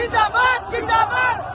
जिंदाबाद जिंदाबाद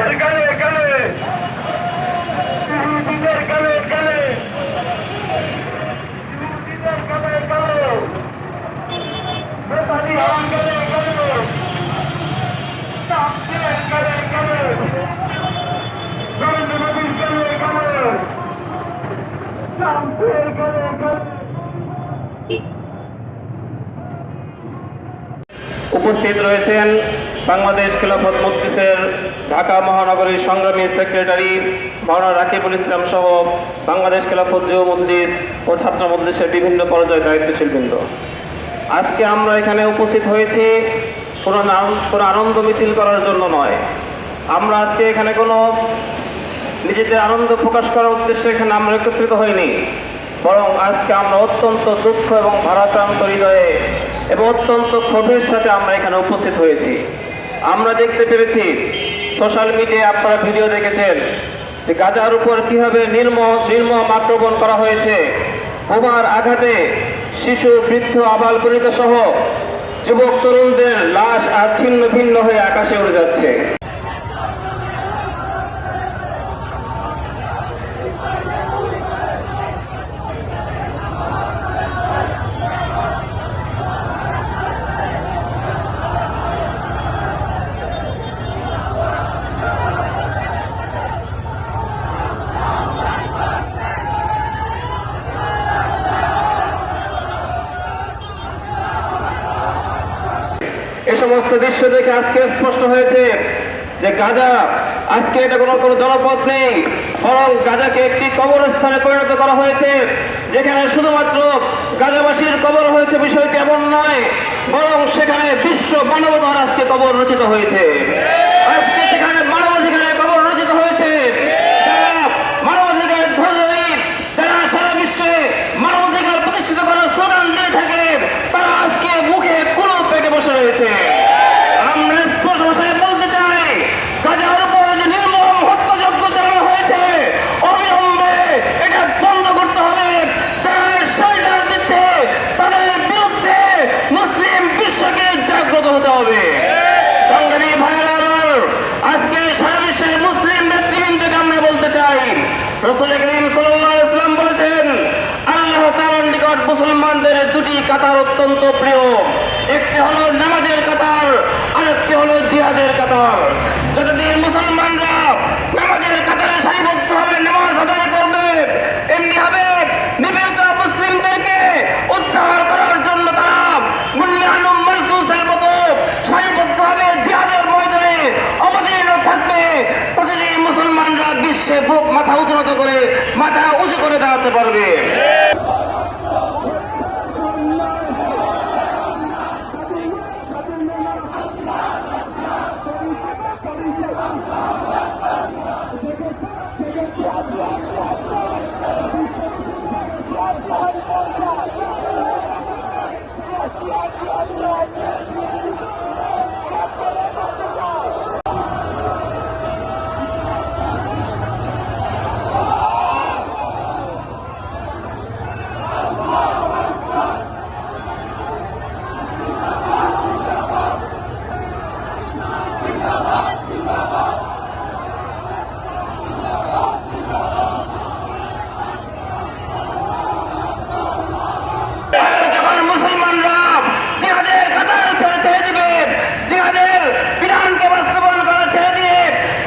Obrigado. উপস্থিত রয়েছেন বাংলাদেশ খেলাফত মজলিসের ঢাকা মহানগরীর সংগ্রামী সেক্রেটারি মাওলানা রাকিবুল ইসলাম সহ বাংলাদেশ খেলাফত যুব মজলিস ও ছাত্র মজলিসের বিভিন্ন পর্যায়ে দায়িত্বশীল বৃন্দ আজকে আমরা এখানে উপস্থিত হয়েছি কোনো কোনো আনন্দ মিছিল করার জন্য নয়। আমরা আজকে এখানে কোনো নিজেদের আনন্দ প্রকাশ করার উদ্দেশ্যে এখানে আমরা একত্রিত হইনি। বরং আজকে আমরা অত্যন্ত দুঃখ এবং ভারাক্রান্ত হৃদয়ে এবং অত্যন্ত ক্ষোভের সাথে আমরা এখানে উপস্থিত হয়েছি। আমরা দেখতে পেরেছি সোশ্যাল মিডিয়ায় আপনারা ভিডিও দেখেছেন যে গাজার উপর কীভাবে নির্ম, নির্মম আক্রমণ করা হয়েছে। বোমার আঘাতে শিশু, বৃদ্ধ আবাল পরিত সহ যুবক, তরুণদের লাশ আর ছিন্ন ভিন্ন হয়ে আকাশে উড়ে যাচ্ছে। সমস্ত দৃশ্য দেখে আজকে স্পষ্ট হয়েছে যে গাজা, আজকে এটা কোনো কোনো জনপদ নেই। বরং গাজাকে একটি কবরস্থানে পরিণত করা হয়েছে, যেখানে শুধুমাত্র গাজাবাসীর কবর হয়েছে বিষয়টি এমন নয়, বরং সেখানে বিশ্ব মানবতার আজকে কবর রচিত হয়েছে। আজকে সেখানে মানবাধিকারের কবর রচিত হয়েছে যারা মানবাধিকারের ধ্বজহী যারা সারা বিশ্বে মানবাধিকার প্রতিষ্ঠিত করার স্লোগান দিয়ে থাকে তারা আজকে মুখে কুলো পেটে বসে রয়েছে আমরা স্পষ্ট ভাষায় বলতে চাই গাজার উপর যে নির্মম হত্যাযজ্ঞ চালানো হয়েছে অবিলম্বে এটা বন্ধ করতে হবে যারা সরকার দিচ্ছে তাদের বিরুদ্ধে মুসলিম বিশ্বকে জাগ্রত হতে হবে সংগ্রামী ভাইয়েরা আমার, আজকে সারা বিশ্বের মুসলিম নেতৃবৃন্দকে আমরা বলতে চাই রসুল করিম আলাইহি বলেছেন, আল্লাহ তাআলার নিকট মুসলমানদের দুটি কাতার অত্যন্ত প্রিয়। একটি হলো নামাজের কাতার, আরেকটি হলো জিহাদের কাতার। যতদিন মুসলমানরা নামাজের কাতারে সারিবদ্ধ হবে নামাজ আদায় করবে এমনি হবে নিবেদিত মুসলিমদেরকে উদ্ধার করার জন্য তারা মুল্লানুম মারসুসের মতো সারিবদ্ধ হবে জিহাদের ময়দানে অবতীর্ণ থাকবে ততদিন মুসলমানরা বিশ্বে বুক মাথা উঁচু নত করে মাথা উঁচু করে দাঁড়াতে পারবে যখন মুসলমানরা জিহাদের কাতার ছেড়ে ছেড়ে দিবে জিহাদের বিধানকে বাস্তবায়ন করা ছেড়ে দিয়ে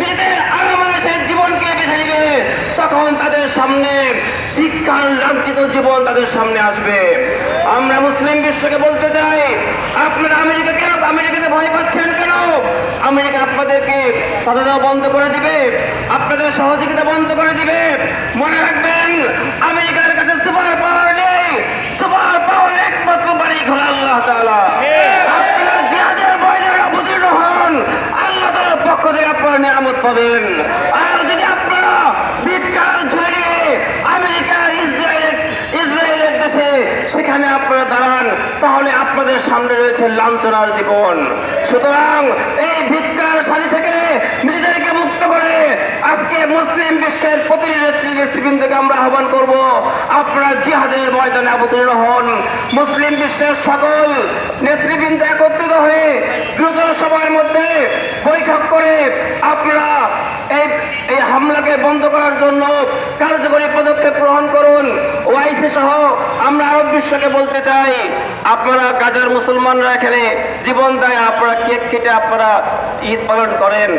নিজেদের আরামাসের জীবনকে বেছে নিবে তখন তাদের সামনে ভিক্ষার লাঞ্ছিত জীবন তাদের সামনে আসবে। আমরা মুসলিম বিশ্বকে বলতে চাই, আপনারা আমেরিকা কেন আমেরিকাতে ভয় পাচ্ছেন কেন? আমেরিকা আপনাদেরকে সাজা বন্ধ করে দিবে, আপনাদের সহযোগিতা বন্ধ করে দিবে। মনে রাখবেন, আমেরিকার কাছে সুপার পাওয়ার নেই, সুপার পাওয়ার একমাত্র বাড়ি ঘর আল্লাহ তাআলা। আপনারা জিহাদের বয়দারা অবতীর্ণ হন, আল্লাহ তাআলার পক্ষ থেকে আপনারা নিয়ামত পাবেন আর যদি আপনারা ভিক্ষার সেখানে আপনারা দাঁড়ান, তাহলে আপনাদের সামনে রয়েছে লাঞ্ছনার জীবন। সুতরাং এই ভিক্ষার সারি থেকে নিজেদেরকে মুক্ত করে আজকে মুসলিম বিশ্বের নেতৃবৃন্দকে আমরা আহ্বান করব, আপনারা জিহাদের ময়দানে অবতীর্ণ হন। মুসলিম বিশ্বের সকল নেতৃবৃন্দ একত্রিত হয়ে দ্রুত সময়ের মধ্যে বৈঠক করে আপনারা এই এই হামলাকে বন্ধ করার জন্য কার্যকরী পদক্ষেপ গ্রহণ করুন। ওআইসি সহ আমরা আরব বিশ্বকে বলতে চাই, আপনারা গাজার মুসলমানরা এখানে জীবন দেয়, আপনারা কেক কেটে আপনারা ঈদ পালন করেন।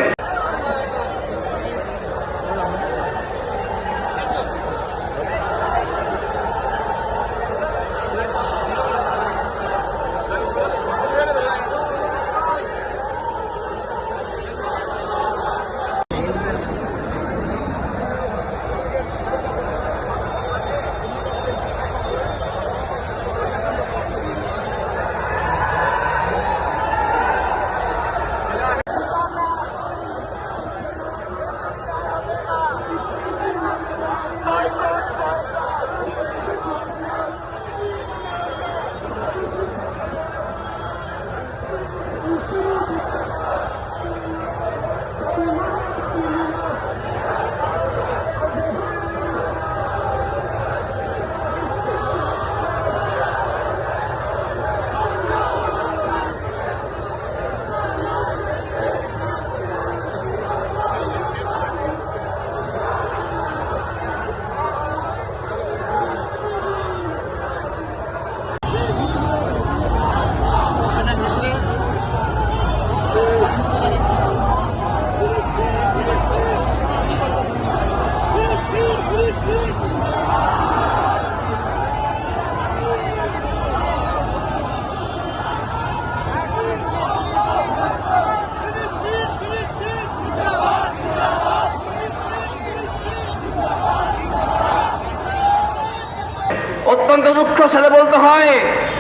অত্যন্ত দুঃখ সাথে বলতে হয়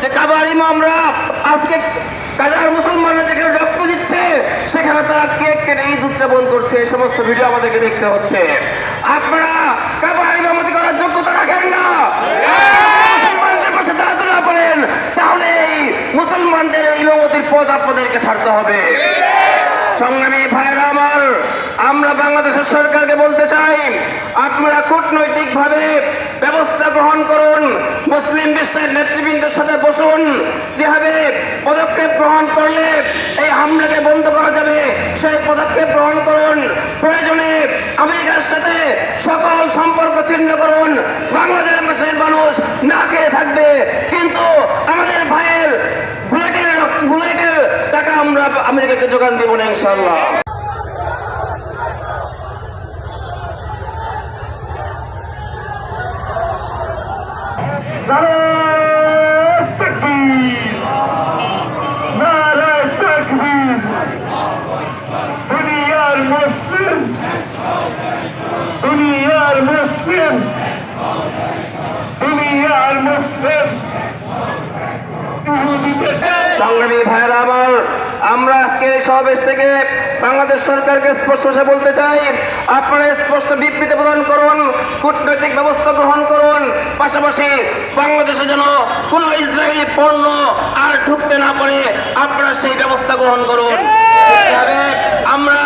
যে কাবার ইমামরা আজকে গাজার মুসলমানরা যেখানে রক্ত দিচ্ছে, সেখানে তারা কেক কেটে ঈদ উদযাপন করছে। এই সমস্ত ভিডিও আমাদেরকে দেখতে হচ্ছে। আপনারা কাবার ইমামতি করার যোগ্যতা রাখেন না। মুসলমানদের পাশে তাহলে এই মুসলমানদের ইমামতির পদ আপনাদেরকে ছাড়তে হবে। সংগ্রামী ভাইয়েরা আমার, আমরা বাংলাদেশের সরকারকে বলতে চাই, আপনারা কূটনৈতিক ভাবে ব্যবস্থা গ্রহণ করুন। মুসলিম বিশ্বের নেতৃবৃন্দের সাথে বসুন। যেভাবে পদক্ষেপ গ্রহণ করলে এই হামলাকে বন্ধ করা যাবে, সেই পদক্ষেপ গ্রহণ করুন। প্রয়োজনে আমেরিকার সাথে সকল সম্পর্ক ছিন্ন করুন। বাংলাদেশের মানুষ না খেয়ে থাকবে। কিন্তু আমাদের ভাইয়ের বুলেটের বুলেটের টাকা আমরা আমেরিকাকে যোগান দেবো না ইনশাল্লাহ সংগ্রামী ভাইরা আমার আমরা আজকে সমাবেশ থেকে বাংলাদেশ সরকারকে স্পষ্ট বলতে চাই আপনারা স্পষ্ট বিবৃতি প্রদান করুন কূটনৈতিক ব্যবস্থা গ্রহণ করুন পাশাপাশি বাংলাদেশে যেন কোনো ইসরায়েলি পণ্য আর ঢুকতে না পারে আপনারা সেই ব্যবস্থা গ্রহণ করুন। আমরা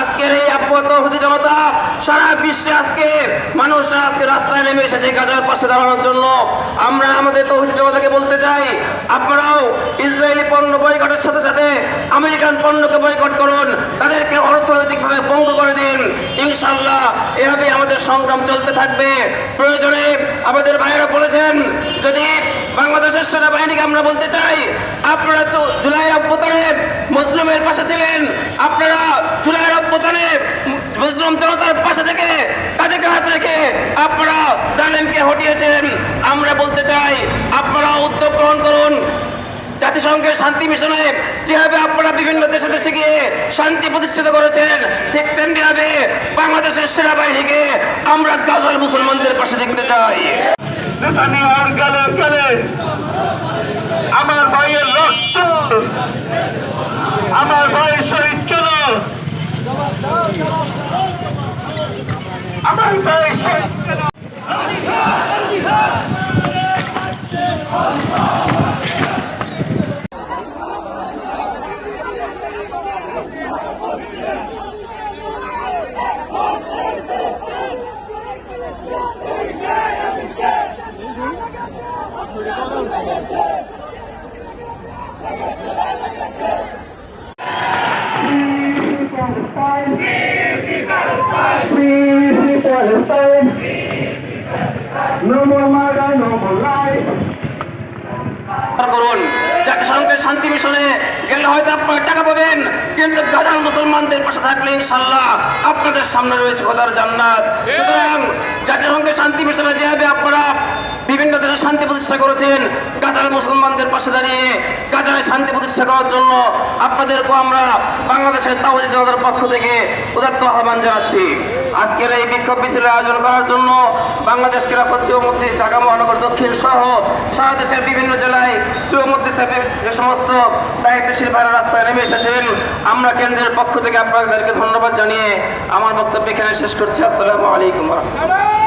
আজকের এই আপাতত হুদি জনতা, সারা বিশ্বে আজকে মানুষরা আজকে রাস্তায় নেমে এসেছে গাজার পাশে দাঁড়ানোর জন্য। আমরা আমাদের তৌহিদ জনতাকে বলতে চাই, আপনারাও ইসরায়েলি পণ্য বয়কটের সাথে সাথে আমেরিকান পণ্যকে বয়কট করুন, তাদেরকে অর্থনৈতিকভাবে বন্ধ করে দিন। ইনশাল্লাহ এভাবে আমাদের সংগ্রাম চলতে থাকবে। প্রয়োজনে আমাদের ভাইয়েরা বলেছেন, যদি বাংলাদেশের সেনাবাহিনীকে আমরা বলতে চাই, আপনারা জুলাই অভ্যুত্থানে মুসলিমের পাশে ছিলেন, আপনারা মুসলিম জনতার পাশে থেকে, তাদেরকে হাত রেখে আপনারা জালেমকে হটিয়েছেন। আমরা বলতে চাই আপনারা উদ্যোগ গ্রহণ করুন। জাতিসংঘের শান্তি মিশনে যেভাবে আপনারা বিভিন্ন দেশে দেশে গিয়ে শান্তি প্রতিষ্ঠিত করেছেন, ঠিক তেমনি ভাবে বাংলাদেশের সেনাবাহিনীকে আমরা গাজার মুসলমানদের পাশে দেখতে চাই। আমার ভাইয়ের রক্ত, আমার ভাইয়ের আমার ভাইয়ের জাতিসংঘের শান্তি মিশনে গেলে হয়তো আপনারা টাকা পাবেন, কিন্তু গাজার মুসলমানদের পাশে থাকলে ইনশাল্লাহ আপনাদের সামনে রয়েছে খোদার জান্নাত। সুতরাং জাতিসংঘের শান্তি মিশনে যেভাবে আপনারা বিভিন্ন দেশে শান্তি প্রতিষ্ঠা করেছেন। গাজার মুসলমানদের পাশে দাঁড়িয়ে গাজায় শান্তি প্রতিষ্ঠা করার জন্য আপনাদেরকে আমরা বাংলাদেশের তাওয়াজি জনতার পক্ষ থেকে উদাত্ত আহ্বান জানাচ্ছি। আজকের এই বিক্ষোভ মিছিলের আয়োজন করার জন্য বাংলাদেশ খেলাফত যুবমন্ত্রী ঢাকা মহানগর দক্ষিণ সহ সারা দেশের বিভিন্ন জেলায় সাহেব যে সমস্ত দায়িত্বশীল ভাইরা রাস্তায় নেমে এসেছেন, আমরা কেন্দ্রের পক্ষ থেকে আপনাদেরকে ধন্যবাদ জানিয়ে আমার বক্তব্য এখানে শেষ করছি। আসসালামু আলাইকুম রহমতুল্লাহ।